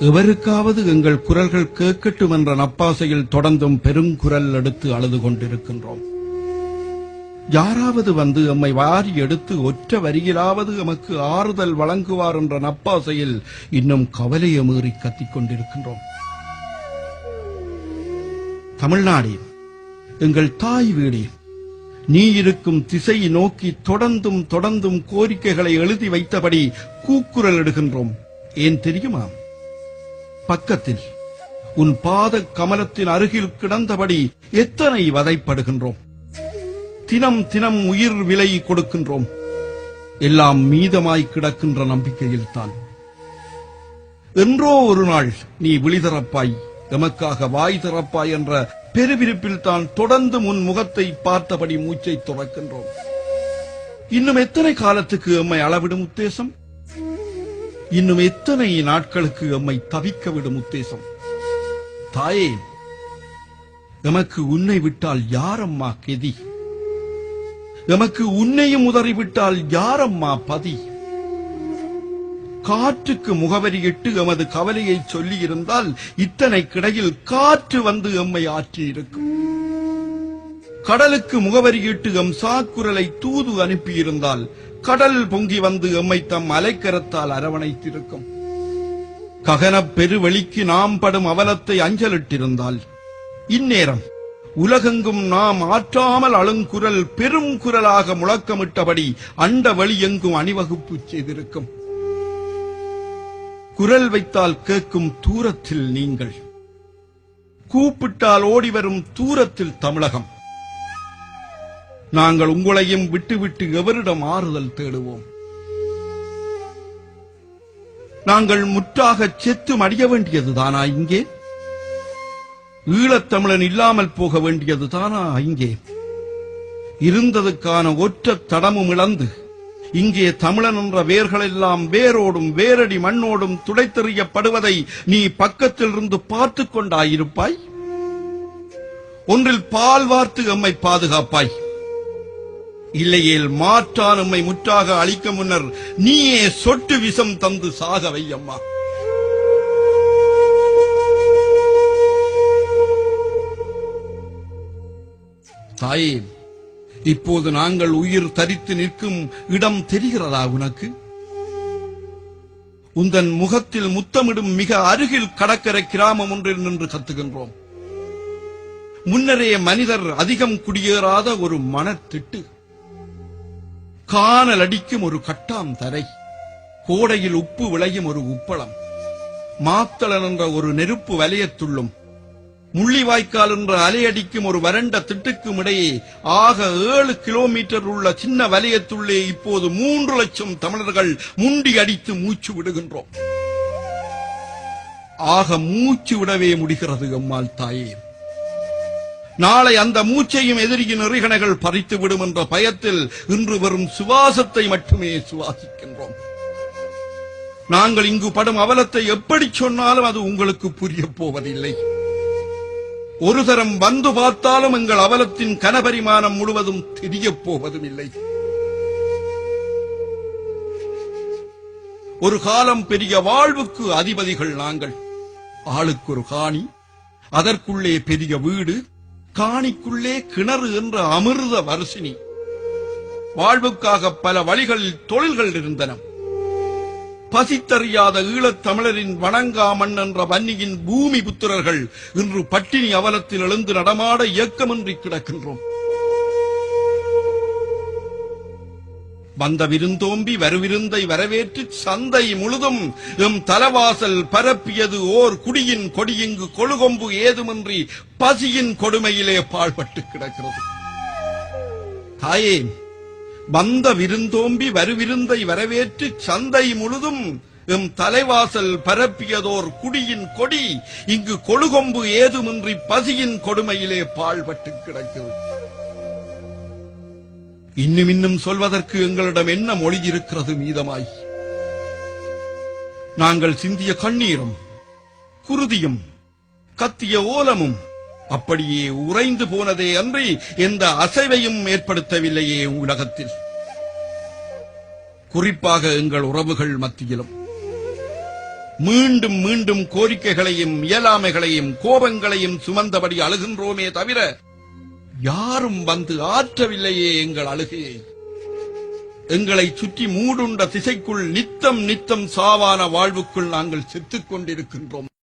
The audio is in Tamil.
எவருக்காவது எங்கள் குரல்கள் கேட்கட்டும் என்ற நப்பாசையில் தொடர்ந்தும் பெருங்குரல் எடுத்து அழுது கொண்டிருக்கின்றோம். யாராவது வந்து எம்மை வாரி எடுத்து ஒற்ற வரியிலாவது எமக்கு ஆறுதல் வழங்குவார் என்ற நப்பாசையில் இன்னும் கவலையை மீறி கத்திக் கொண்டிருக்கின்றோம். தமிழ்நாடு எங்கள் தாய் வீடு நீ இருக்கும் திசையை நோக்கி தொடர்ந்தும் தொடர்ந்தும் கோரிக்கைகளை எழுதி வைத்தபடி கூக்குரல் இடுகின்றோம். ஏன் தெரியுமா? பக்கத்தில் உன் பாத கமலத்தின் அருகில் கிடந்தபடி எத்தனை வதைப்படுகின்றோம்? தினம் தினம் உயிர் விலை கொடுக்கின்றோம். எல்லாம் மீதமாய் கிடக்கின்ற நம்பிக்கையில் தான் என்றோ ஒரு நாள் நீ விழிதரப்பாய் எமக்காக வாய் திறப்பாய் என்ற பெருவிருப்பில் தான் தொடர்ந்து முன் முகத்தை பார்த்தபடி மூச்சை துறக்கின்றோம். இன்னும் எத்தனை காலத்துக்கு எம்மை அளவிடும் உத்தேசம்? இன்னும் எத்தனை நாட்களுக்கு எம்மை தவிக்க விடும் உத்தேசம்? தாயே எமக்கு உன்னை விட்டால் யாரம்மா கெதி? எமக்கு உன்னையும் உதறிவிட்டால் யாரம்மா பதி? காற்றுக்கு முகவரியிட்டு எமது கவலையை சொல்லியிருந்தால் இத்தனை கிடையில் காற்று வந்து எம்மை ஆற்றியிருக்கும். கடலுக்கு முகவரியிட்டு எம் சாக்குரலை தூது அனுப்பியிருந்தால் கடல் பொங்கி வந்து எம்மை தம் அலைக்கரத்தால் அரவணைத்திருக்கும். ககனப் பெருவெளிக்கு நாம் படும் அவலத்தை அஞ்சலிட்டிருந்தால் இந்நேரம் உலகெங்கும் நாம் ஆற்றாமல் அழுங்குரல் பெரும் குரலாக முழக்கமிட்டபடி அண்ட வழி எங்கும் அணிவகுப்பு செய்திருக்கும். குரல் வைத்தால் கேட்கும் தூரத்தில் நீங்கள் கூப்பிட்டால் ஓடிவரும் தூரத்தில் தமிழகம். நாங்கள் உங்களையும் விட்டுவிட்டு எவரிடம் ஆறுதல் தேடுவோம்? நாங்கள் முற்றாக செத்து மடிய வேண்டியதுதானா இங்கே? ஈழத்தமிழன் இல்லாமல் போக வேண்டியது தானா இங்கே? இருந்ததுக்கான ஒற்ற தடமும் இழந்து இங்கே தமிழன் என்ற வேர்களெல்லாம் வேரோடும் வேரடி மண்ணோடும் துடைத்தெறியப்படுவதை நீ பக்கத்தில் இருந்து பார்த்துக் கொண்டாயிருப்பாய்? ஒன்றில் பால் வார்த்து எம்மை பாதுகாப்பாய். இல்லையேல் மாற்றான் உம்மை முற்றாக அழிக்க முன்னர் நீயே சொட்டு விஷம் தந்து சாகவை அம்மா. தாயே இப்போது நாங்கள் உயிர் தரித்து நிற்கும் இடம் தெரிகிறதா உனக்கு? உந்தன் முகத்தில் முத்தமிடும் மிக அருகில் கடற்கரை கிராமம் ஒன்றில் நின்று கத்துகின்றோம். முன்னரே மனிதர் அதிகம் குடியேறாத ஒரு மனத்திட்டு. காணல் அடிக்கும் ஒரு கட்டாம் தரை. கோடையில் உப்பு விளையும் ஒரு உப்பளம். மாத்தளன் என்ற ஒரு நெருப்பு வலையத்துள்ளும் முள்ளிவாய்க்கால் என்ற அலையடிக்கும் ஒரு வறண்ட திட்டுக்கும் இடையே ஆக ஏழு கிலோமீட்டர் உள்ள சின்ன வலயத்துள்ளே இப்போது மூன்று லட்சம் தமிழர்கள் முண்டி அடித்து மூச்சு விடுகின்றோம். ஆக மூச்சு விடவே முடிகிறது எம்மாள் தாயே. நாளை அந்த மூச்சையும் எதிரியின் நெறிகணைகள் பறித்து விடும் என்ற பயத்தில் இன்று வரும் சுவாசத்தை மட்டுமே சுவாசிக்கின்றோம். நாங்கள் இங்கு படும் அவலத்தை எப்படி சொன்னாலும் அது உங்களுக்கு புரிய போவதில்லை. ஒரு தரம் வந்து பார்த்தாலும் எங்கள் அவலத்தின் கனபரிமாணம் முழுவதும் தெரியப் போவதும் இல்லை ஒரு காலம் பெரிய வாழ்வுக்கு அதிபதிகள் நாங்கள். ஆளுக்கு ஒரு காணி அதற்குள்ளே பெரிய வீடு காணிக்குள்ளே கிணறு என்ற அமிர்த வரிசினி வாழ்வுக்காக பல வழிகளில் தொழில்கள் இருந்தன. பசித்தறியாத ஈழத் தமிழரின் வணங்காமண் என்ற வன்னியின் பூமி புத்திரர்கள் இன்று பட்டினி அவலத்தில் எழுந்து நடமாட இயக்கமின்றி கிடக்கின்றோம். வந்த விருந்தோம்பி வருவிருந்தை வரவேற்று சந்தை முழுதும் எம் தலவாசல் பரப்பியது ஓர் குடியின் கொடியிங்கு கொழுகொம்பு ஏதுமின்றி பசியின் கொடுமையிலே பாழ்பட்டு கிடக்கிறது. தாயே வந்த விருந்தோம்பி வருவிருந்தை வரவேற்று சந்தை முழுதும் எம் தலைவாசல் பரப்பியதோர் குடியின் கொடி இங்கு கொழுகொம்பு ஏதுமின்றி பசியின் கொடுமையிலே பாழ்பட்டு கிடக்கிறது. இன்னும் இன்னும் சொல்வதற்கு எங்களிடம் என்ன மொழி இருக்கிறது மீதமாய்? நாங்கள் சிந்திய கண்ணீரும் குருதியும் கத்திய ஓலமும் அப்படியே உறைந்து போனதே அன்றி எந்த அசைவையும் ஏற்படுத்தவில்லையே உலகத்தில். குறிப்பாக எங்கள் உறவுகள் மத்தியிலும். மீண்டும் மீண்டும் கோரிக்கைகளையும் இயலாமைகளையும் கோபங்களையும் சுமந்தபடி அழுகின்றோமே தவிர யாரும் வந்து ஆற்றவில்லையே எங்கள் அழுகையை எங்களை சுற்றி மூடுண்ட திசைக்குள் நித்தம் நித்தம் சாவான வாழ்வுக்குள் நாங்கள் செத்துக் கொண்டிருக்கின்றோம்.